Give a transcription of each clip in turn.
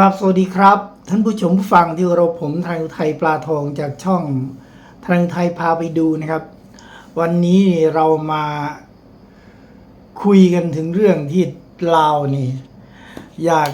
ครับสวัสดีครับ ท่านผู้ชมผู้ฟังที่เคาผมทางอุทัยปลาทองจากช่องทางอุทัยพาไปดูนะครับ วันนี้เรามาคุยกันถึงเรื่องที่ลาวนี่อยาก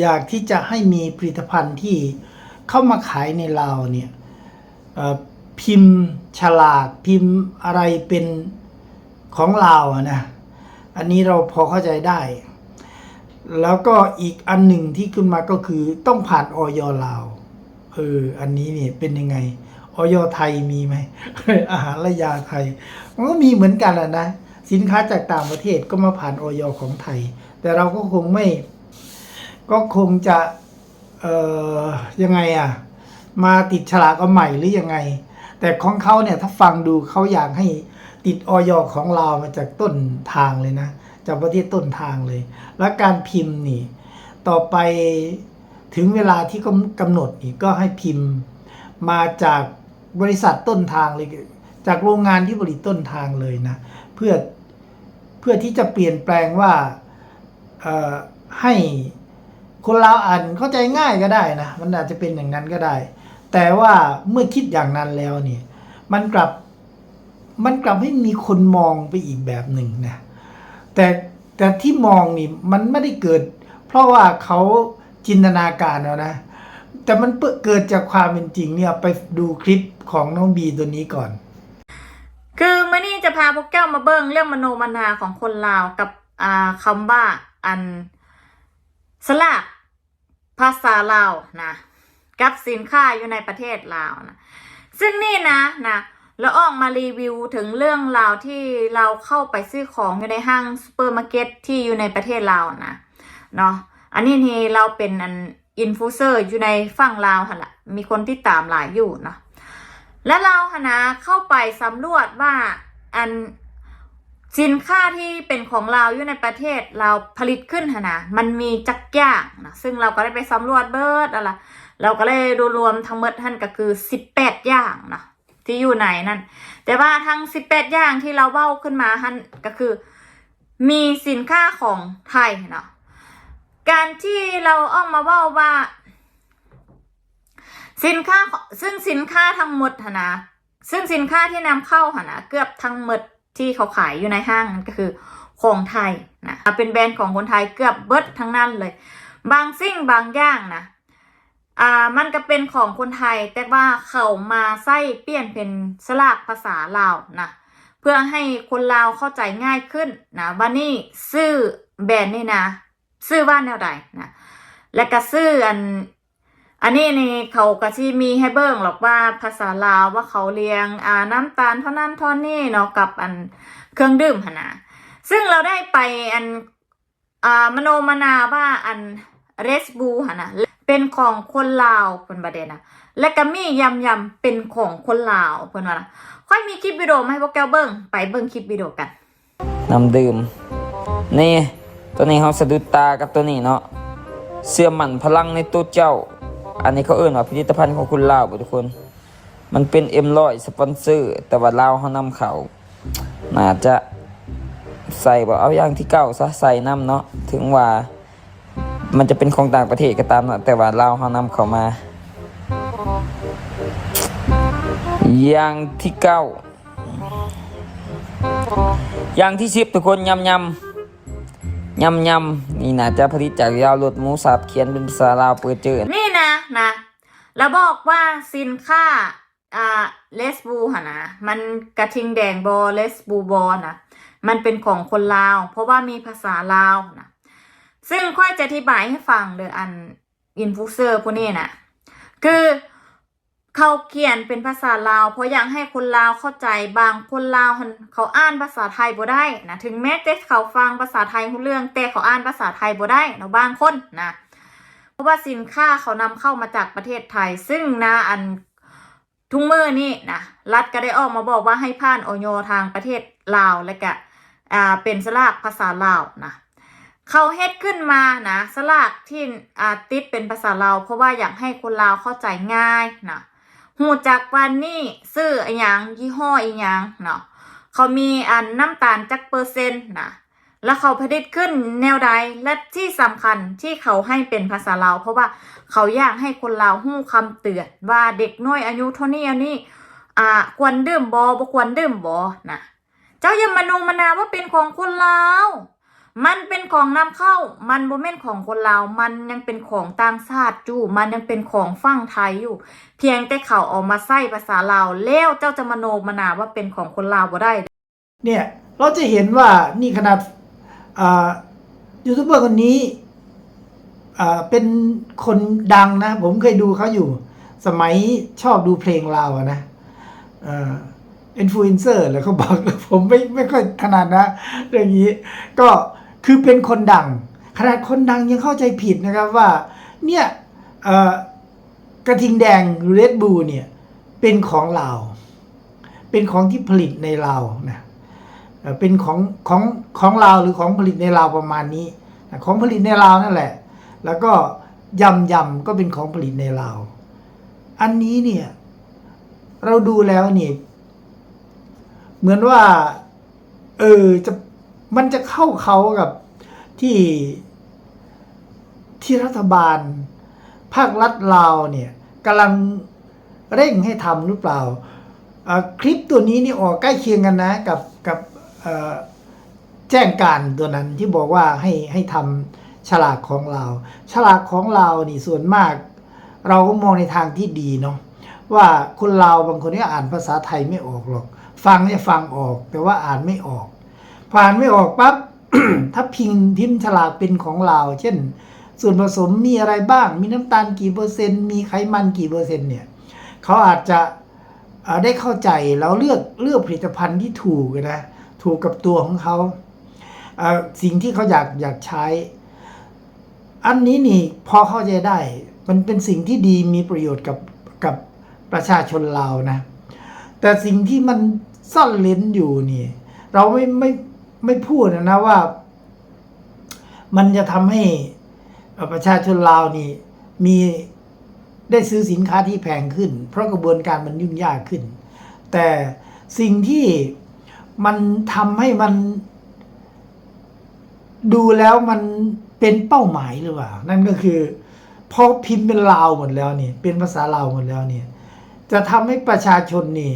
อยากที่จะให้มีผลิตภัณฑ์ที่เข้ามาขายในลาวเนี่ยพิมพ์ฉลากพิมพ์อะไรเป็นของลาวนะ อันนี้เราพอเข้าใจได้ แล้วก็อีกอันหนึ่งที่ขึ้นมาก็คือต้องผ่านออยลาวเอออันนี้เนี่ยเป็นยังไงออยไทยมีไหมอาหารและยาไทยมันก็มีเหมือนกันแหละนะสินค้าจากต่างประเทศก็มาผ่านออยของไทย แต่เราก็คงไม่ ก็คงจะเอ่อยังไงอะมาติดฉลากเอาใหม่หรือยังไง แต่ของเขาเนี่ยถ้าฟังดูเขาอยากให้ติดออยของเราวมาจากต้นทางเลยนะ จากประเทศต้นทางเลย และการพิมพ์นี่ ต่อไปถึงเวลาที่เขากำหนดนี่ก็ให้พิมพ์มาจากบริษัทต้นทางเลย จากโรงงานที่ผลิตต้นทางเลยนะ เพื่อเพื่อที่จะเปลี่ยนแปลงว่าให้คนลาวอ่านเข้าใจง่ายก็ได้นะ มันอาจจะเป็นอย่างนั้นก็ได้ แต่ว่าเมื่อคิดอย่างนั้นแล้วเนี่ย มันกลับมันกลับให้มีคนมองไปอีกแบบหนึ่งนะ แต่แต่ที่มองนี่มันไม่ได้เกิด เพราะว่าเขาจินตนาการเอานะ แต่มันเกิดจากความเป็นจริงเนี่ยไปดูคลิปของน้องบีตัวนี้ก่อน คือมื่อนี้จะพาพวกแก้วมาเบิ้งเรื่องมโนมนาของคนลาวกับอ่าคำว่าอันสลากภาษาลาวนะ กับสินค้าอยู่ในประเทศลาวนะ ซึ่งนี่นะนะ แล้วออกมารีวิวถึงเรื่องราวที่เราเข้าไปซื้อของอยู่ในห้างซูเปอร์มาร์เก็ตที่อยู่ในประเทศลาวนะเนาะอันนี้นี่เราเป็นอันอินฟูเซอร์อยู่ในฝั่งลาวหั่นละมีคนที่ตามหลายอยู่เนาะและเราหนะเข้าไปสำรวจว่าอันสินค้าที่เป็นของเราอยู่ในประเทศเราผลิตขึ้นหนนะมันมีจักอย่างนะซึ่งเราก็ได้ไปสำรวจเบิร์ดอะไรเราก็เลยรวมทั้งหมดท่านก็คือสิบแปดอย่างนะ ที่อยู่ในนั่น แต่ว่าทั้งสิบแปดอย่างที่เราเว้าขึ้นมาท่นก็คือ มีสินค้าของไทยเนาะการที่เราออกมาเว้าว่า สินค้าซึ่งสินค้าทั้งหมดนะซึ่งสินค้าที่นำเข้าหนนะเกือบทั้งหมดที่เขาขายอยู่ในห้างนั่นก็คือของไทยนะเป็นแบรนด์ของคนไทยเกือบเบิดทั้งนั้นเลย บางสิ่งบางอย่างนะ อ่ามันก็เป็นของคนไทย แต่ว่าเขามาใส่เปลี่ยนเป็นสลากภาษาลาวนะเพื่อให้คนลาวเข้าใจง่ายขึ้นนะว่านี่ซื้อแบรนด์นี่นะซื้อว่าแนวใดนะและก็ซื้ออันอันนี้นี่เขาก็ที่มีให้เบิ่งหรอกว่าภาษาลาวว่าเขาเรียงอ่าน้ำตาลเท่านั้นเท่านี้เนาะกับอันเครื่องดื่มหนนะซึ่งเราได้ไปอันอ่ามโนมนาว่าอันเรสบูหนนะ เป็นของคนลาวเพิ่นประเด็นนะและก็มียำยำๆเป็นของคนลาวเพิ่นว่านะค่อยมีคลิปวิดีโอมาให้พวกแกวเบิ่งไปเบิ่งคลิปวิดีโอกันน้ำดื่ม นี่ตัวนี้เขาสะดุดตากับตัวนี้เนาะเสื่อมันพลังในตัวเจ้า อันนี้เขาเอื้นว่าผลิตภัณฑ์ของคุณลาวบ่ทุกคน มันเป็นเอ็มร้อยสปอนเซอร์ แต่ว่าลาวเขานำเขาน่าจะใส่บ่เอาอย่างที่เก่าซะใส่น้ำเนาะถึงว่า มันจะเป็นของต่างประเทศก็ตามนะแต่ว่าลาเขานำเขามา อย่างที่เก้าอย่างที่สิบทุกคนยำยำยำยำนี่นะจะผลิตจากยาวรถหมูสับเขียนเป็นภาษาลาวเปิดเจอนี่นะนะแล้วบอกว่าสินค้าอ่าเลสบูหะนะมันกระทิงแดงบอเลสบูบอนะมันเป็นของคนลาว เพราะว่ามีภาษาลาวนะ ซึ่งค่อยจะอธิบายให้ฟังเลยอันอินฟูเซอร์พวกนี้นะคือเขาเขียนเป็นภาษาลาวเพราะอยากให้คนลาวเข้าใจบางคนลาวเขาอ่านภาษาไทยบ่ได้นะถึงแม้จะเขาฟังภาษาไทยรู้เรื่องแต่เขาอ่านภาษาไทยบ่ได้เนาะบางคนนะเพราะว่าสินค้าเขานำเข้ามาจากประเทศไทย ซึ่งนะอันทุกมือนี่นะรัฐก็ได้ออกมาบอกว่าให้ผ่านออยทางประเทศลาวและก็อ่าเป็นสลากภาษาลาวนะ เขาเฮ็ดขึ้นมานะสลากที่อ่าติดเป็นภาษาลาวเพราะว่าอยากให้คนลาวเข้าใจง่ายนะหูจักวันนี้ซื้ออีหยังยี่ห้ออีหยังเนาะเขามีอันน้ำตาลจักเปอร์เซ็นต์นะแล้วเขาผลิตขึ้นแนวใดและที่สำคัญที่เขาให้เป็นภาษาลาวเพราะว่าเขาอยากให้คนลาวหู้คำเตือนว่าเด็กน้อยอายุเท่านี้อันนี้อ่าควรดื่มบอบ่ควรดื่มบอนะเจ้าอย่ามานูมนาว่าเป็นของคนลาว มันเป็นของนำเข้า มันบ่แม่นของคนลาว มันยังเป็นของต่างชาติอยู่มันยังเป็นของฝั่งไทยอยู่ เพียงแต่เขาออกมาใส่ภาษาลาวแล้วเจ้าจะมาโนมนาว่าเป็นของคนลาวบ่ได้ เนี่ยเราจะเห็นว่านี่ขนาดอ่ายูทูบเบอร์คนนี้อ่าเป็นคนดังนะ ผมเคยดูเขาอยู่ สมัยชอบดูเพลงลาวนะอ่ออินฟลูเอนเซอร์แล้วเขาบอกผมไม่ไม่ค่อยขนาดนะเรื่องนี้ ก็ คือเป็นคนดัง ขนาดคนดังยังเข้าใจผิดนะครับว่าเนี่ยกระทิงแดงเรดบูเนี่ยเป็นของลาว เป็นของที่ผลิตในลาวนะเป็นของของของลาวหรือของผลิตในลาวประมาณนี้ ของผลิตในลาวนั่นแหละ แล้วก็ยำยำก็เป็นของผลิตในลาว อันนี้เนี่ยเราดูแล้วนี่เหมือนว่า เออจะ มันจะเข้าเขากับที่ที่รัฐบาล ภาครัฐลาวเนี่ยกำลังเร่งให้ทำหรือเปล่า คลิปตัวนี้นี่ออกใกล้เคียงกันนะกับกับแจ้งการตัวนั้นที่บอกว่าให้ให้ทำฉลากของเรา ฉลากของเรานี่ส่วนมาก เราก็มองในทางที่ดีเนาะว่าคนลาวบางคนก็อ่านภาษาไทยไม่ออกหรอก ฟังเนี่ยฟังออกแต่ว่าอ่านไม่ออก พออ่านไม่ออกปั๊บถ้าพิมพ์พิมพ์ฉลากเป็นของเราเช่น ส่วนผสมมีอะไรบ้าง มีน้ำตาลกี่เปอร์เซ็นต์ มีไขมันกี่เปอร์เซ็นต์เนี่ยเขาอาจจะได้เข้าใจแล้วเลือกเลือกผลิตภัณฑ์ที่ถูกนะถูกกับตัวของเขาสิ่งที่เขาอยากอยากใช้ อันนี้นี่พอเข้าใจได้ มันเป็นสิ่งที่ดีมีประโยชน์กับกับประชาชนเรานะ แต่สิ่งที่มันซ่อนเลนอยู่นี่ เราไม่ไม่ ไม่พูดนะนะว่า มันจะทำให้ประชาชนลาวนี่ มีได้ซื้อสินค้าที่แพงขึ้น เพราะกระบวนการมันยุ่งยากขึ้น แต่สิ่งที่มันทำให้มัน ดูแล้วมันเป็นเป้าหมายหรือเปล่า นั่นก็คือพอพิมพ์เป็นลาวหมดแล้วนี่ เป็นภาษาลาวหมดแล้วเนี่ยจะทำให้ประชาชนนี่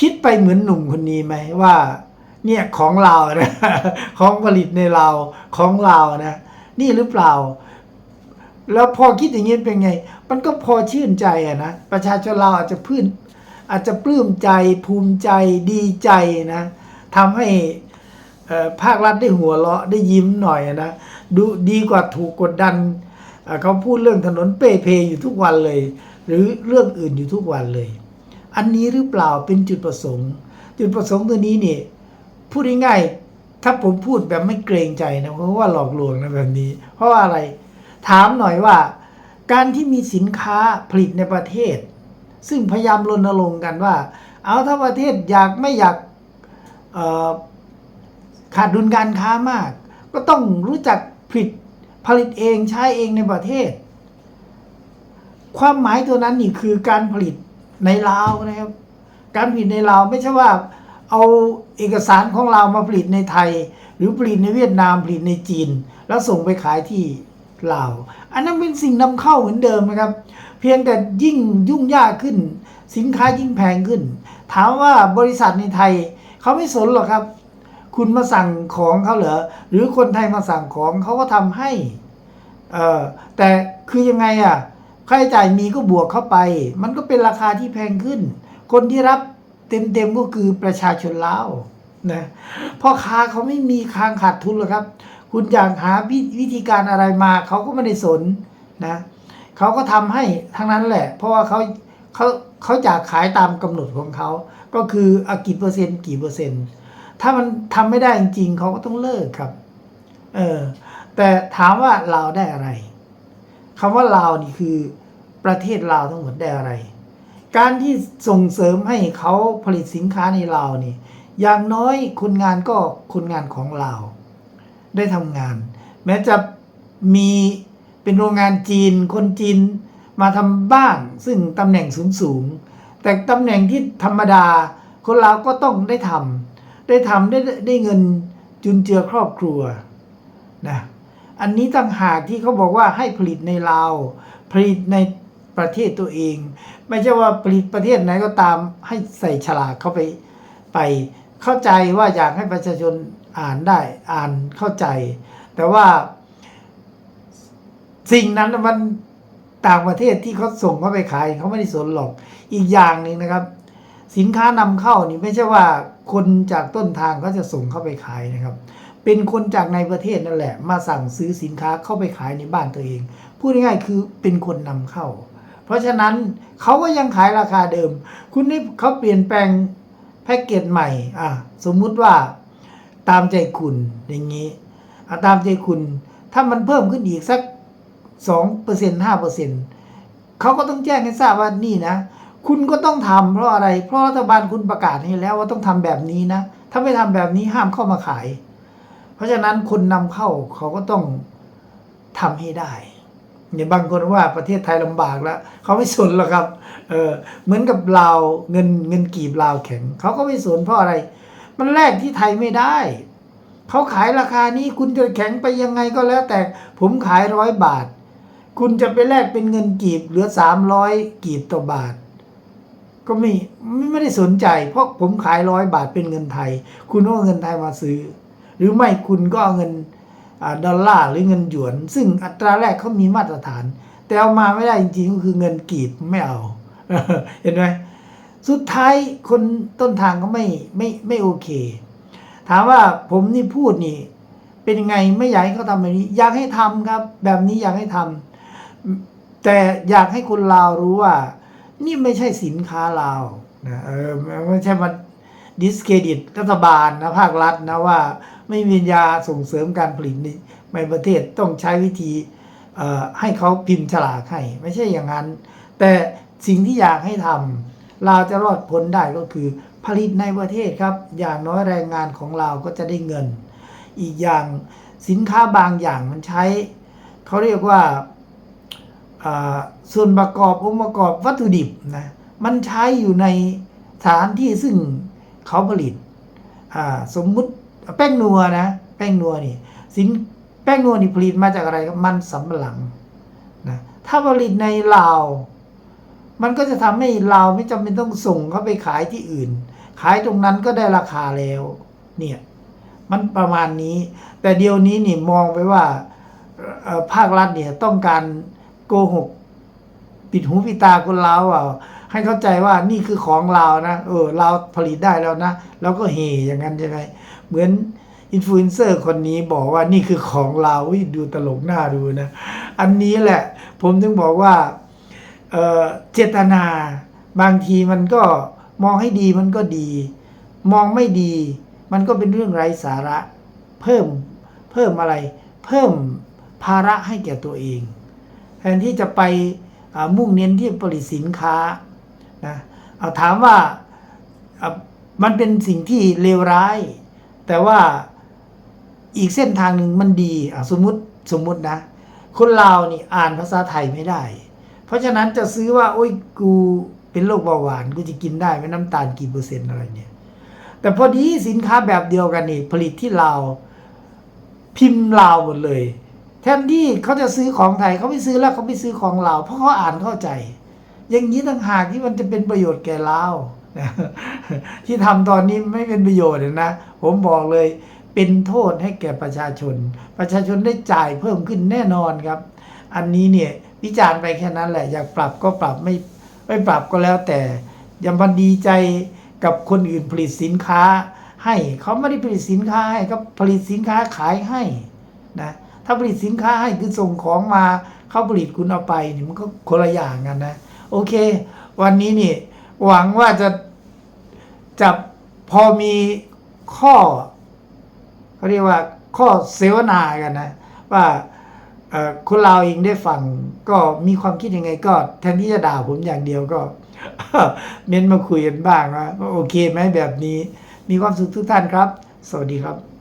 คิดไปเหมือนหนุ่มคนนี้ไหมว่า เนี่ยของลานะของผลิตในลาของลานะ นี่หรือเปล่า แล้วพอคิดอย่างนี้เป็นไง มันก็พอชื่นใจอะนะประชาชนเราอาจจะพื้น อาจจะปลื้มใจภูมิใจดีใจนะทำให้ภาครัฐได้หัวเราะได้ยิ้มหน่อยนะดูดีกว่าถูกกดดันเขาพูดเรื่องถนนเป้เพอยู่ทุกวันเลย หรือเรื่องอื่นอยู่ทุกวันเลย อันนี้หรือเปล่าเป็นจุดประสงค์ จุดประสงค์ตัวนี้นี่ พูดง่ายๆถ้าผมพูดแบบไม่เกรงใจนะเพราะว่าหลอกลวงนะแบบนี้ เพราะว่าอะไร ถามหน่อยว่า การที่มีสินค้าผลิตในประเทศ ซึ่งพยายามรณรงค์กันว่า เอาถ้าประเทศอยากไม่อยากขาดดุลการค้ามาก ก็ต้องรู้จักผลิตผลิตเองใช้เองในประเทศ ความหมายตัวนั้นนี่คือการผลิตในลาวนะครับ การผลิตในลาวไม่ใช่ว่า เอาเอกสารของเรามาผลิตในไทย หรือผลิตในเวียดนามผลิตในจีน แล้วส่งไปขายที่ลาวอันนั้นเป็นสิ่งนำเข้าเหมือนเดิมนะครับ เพียงแต่ยิ่งยุ่งยากขึ้น สินค้ายิ่งแพงขึ้น ถามว่าบริษัทในไทยเขาไม่สนหรอกครับ คุณมาสั่งของเขาเหรอหรือคนไทยมาสั่งของเขาก็ทำให้เออแต่คือยังไงอะค่าใช้จ่ายมีก็บวกเข้าไป มันก็เป็นราคาที่แพงขึ้น คนที่รับ เต็มๆก็คือประชาชนลาวนะพ่อค้าเขาไม่มีคางขาดทุนหรอกครับ คุณอยากหาวิวิธีการอะไรมาเขาก็ไม่ได้สนนะเขาก็ทำให้ทั้งนั้นแหละ เพราะว่าเขาเขาเขาอยากขายตามกำหนดของเขาก็คืออากี่เปอร์เซ็นต์กี่เปอร์เซ็นต์ ถ้ามันทำไม่ได้จริงๆเขาก็ต้องเลิกครับเออแต่ถามว่าลาวได้อะไรคำว่าลาวนี่คือประเทศลาวทั้งหมดได้อะไร การที่ส่งเสริมให้เขาผลิตสินค้าในลาวนี่อย่างน้อยคนงานก็คนงานของลาวได้ทำงาน แม้จะมีเป็นโรงงานจีน คนจีนมาทำบ้าง ซึ่งตำแหน่งสูงสูงแต่ตำแหน่งที่ธรรมดา คนลาวก็ต้องได้ทำได้ทำได้ได้เงินจุนเจือครอบครัวนะอันนี้ต่างหากที่เขาบอกว่าให้ผลิตในลาวผลิตใน ประเทศตัวเอง ไม่ใช่ว่าผลิตประเทศไหนก็ตามให้ใส่ฉลากเข้าไปไป เข้าใจว่าอยากให้ประชาชนอ่านได้อ่านเข้าใจ แต่ว่า สิ่งนั้นมันต่างประเทศที่เขาส่งเข้าไปขายเขาไม่ได้สนหรอกอีกอย่างหนึ่งนะครับ สินค้านำเข้านี่ไม่ใช่ว่าคนจากต้นทางเขาจะส่งเข้าไปขายนะครับ เป็นคนจากในประเทศนั่นแหละ มาสั่งซื้อสินค้าเข้าไปขายในบ้านตัวเองพูดง่ายๆคือเป็นคนนำเข้า เพราะฉะนั้นเขาก็ยังขายราคาเดิม คุณนี่เขาเปลี่ยนแปลงแพ็กเกจใหม่อะสมมุติว่าตามใจคุณอย่างนี้อะตามใจคุณ ถ้ามันเพิ่มขึ้นอีกสักสองเปอร์เซ็นห้าเปอร์เซ็นเขาก็ต้องแจ้งให้ทราบว่านี่นะ คุณก็ต้องทำเพราะอะไร เพราะรัฐบาลคุณประกาศให้แล้วว่าต้องทำแบบนี้นะ ถ้าไม่ทำแบบนี้ห้ามเข้ามาขาย เพราะฉะนั้นคนนำเข้าเขาก็ต้องทำให้ได้ เนี่ยบางคนว่าประเทศไทยลำบากแล้วเขาไม่สนหรอกครับเออเหมือนกับลาวเงินเงินกีบลาวแข็งเขาก็ไม่สนเพราะอะไร มันแลกที่ไทยไม่ได้เขาขายราคานี้คุณจะแข็งไปยังไงก็แล้วแต่ผมขายร้อยบาท คุณจะไปแลกเป็นเงินกีบเหลือสามร้อยกีบต่อบาท ก็ไม่ไม่ไม่ได้สนใจ เพราะผมขายร้อยบาทเป็นเงินไทย คุณเอาเงินไทยมาซื้อ หรือไม่คุณก็เอาเงิน ดอลลาร์หรือเงินหยวน ซึ่งอัตราแรกเขามีมาตรฐาน แต่เอามาไม่ได้จริงๆก็คือเงินกีบไม่เอา เห็นไหมสุดท้ายคนต้นทางก็ไม่ไม่ไม่โอเค ถามว่าผมนี่พูดนี่ เป็นไงไม่อยากให้เขาทำแบบนี้ อยากให้ทำครับ แบบนี้อยากให้ทำแต่อยากให้คนลาวรู้ว่า นี่ไม่ใช่สินค้าลาวนะเออไม่ใช่มาดิสเครดิตรัฐบาลนะภาครัฐนะว่า ไม่มียาส่งเสริมการผลิตในประเทศต้องใช้วิธีให้เขาพิมพ์ฉลากให้ไม่ใช่อย่างนั้น แต่สิ่งที่อยากให้ทำเราจะรอดพ้นได้ก็คือผลิตในประเทศครับ อย่างน้อยแรงงานของเราก็จะได้เงิน อีกอย่างสินค้าบางอย่างมันใช้ เขาเรียกว่าส่วนประกอบองค์ประกอบวัตถุดิบนะมันใช้อยู่ในสถานที่ซึ่งเขาผลิตสมมุติ แป้งนัวนะ แป้งนัวนี่ สินแป้งนัวนี่ผลิตมาจากอะไรครับมันสำปะหลังนะถ้าผลิตในลาว มันก็จะทำให้เราวไม่จำเป็นต้องส่งเขาไปขายที่อื่น ขายตรงนั้นก็ได้ราคาแล้ว เนี่ย มันประมาณนี้ แต่เดี๋ยวนี้นี่มองไปว่าภาครัฐเนี่ยต้องการโกหกปิดหูปิดตาคนเราวอะ ให้เข้าใจว่านี่คือของเรานะเออเราผลิตได้แล้วนะแล้วก็เฮอย่างนั้นใช่ไหมเหมือนอินฟลูเอนเซอร์คนนี้บอกว่านี่คือของเราดูตลกหน้าดูนะอันนี้แหละ ผมถึงบอกว่าเออเจตนา บางทีมันก็มองให้ดีมันก็ดี มองไม่ดี มันก็เป็นเรื่องไร้สาระ เพิ่มเพิ่มอะไร เพิ่มภาระให้แก่ตัวเอง แทนที่จะไปมุ่งเน้นที่ผลิตสินค้า นะเอาถามว่ามันเป็นสิ่งที่เลวร้าย แต่ว่าอีกเส้นทางหนึ่งมันดีอะสมมติสมมตินะ คนลาวนี่อ่านภาษาไทยไม่ได้ เพราะฉะนั้นจะซื้อว่า โอ้ยกูเป็นโรคเบาหวานกูจะกินได้ไหมน้ำตาลกี่เปอร์เซ็นต์อะไรเนี่ย แต่พอดีสินค้าแบบเดียวกันนี่ ผลิตที่ลาวพิมพ์ลาวหมดเลย แทนที่เขาจะซื้อของไทยเขาไม่ซื้อแล้วเขาไปซื้อของลาวเพราะเขาอ่านเข้าใจ อย่างนี้ต่างหากที่มันจะเป็นประโยชน์แก่ลาที่ทำตอนนี้ไม่เป็นประโยชน์นะ ผมบอกเลยเป็นโทษให้แก่ประชาชน ประชาชนได้จ่ายเพิ่มขึ้นแน่นอนครับ อันนี้เนี่ยวิจารณ์ไปแค่นั้นแหละ อยากปรับก็ปรับไม่ไม่ปรับก็แล้วแต่อย่ามาดีใจกับคนอื่นผลิตสินค้า ให้เขาไม่ได้ผลิตสินค้าให้เขาผลิตสินค้าขายให้นะถ้าผลิตสินค้าให้คือส่งของมาเขาผลิตคุณเอาไปนี่มันก็คนละอย่างกันนะ โอเค วันนี้นี่ หวังว่าจะจะพอมีข้อเขาเรียกว่าข้อเสวนากันนะ ว่าคนเราวเองได้ฟังก็มีความคิดยังไงก็ แทนที่จะด่าผมอย่างเดียวก็ เม้นมาคุยกันบ้างว่าโอเคไหมแบบนี้ มีความสุขทุกท่านครับ สวัสดีครับ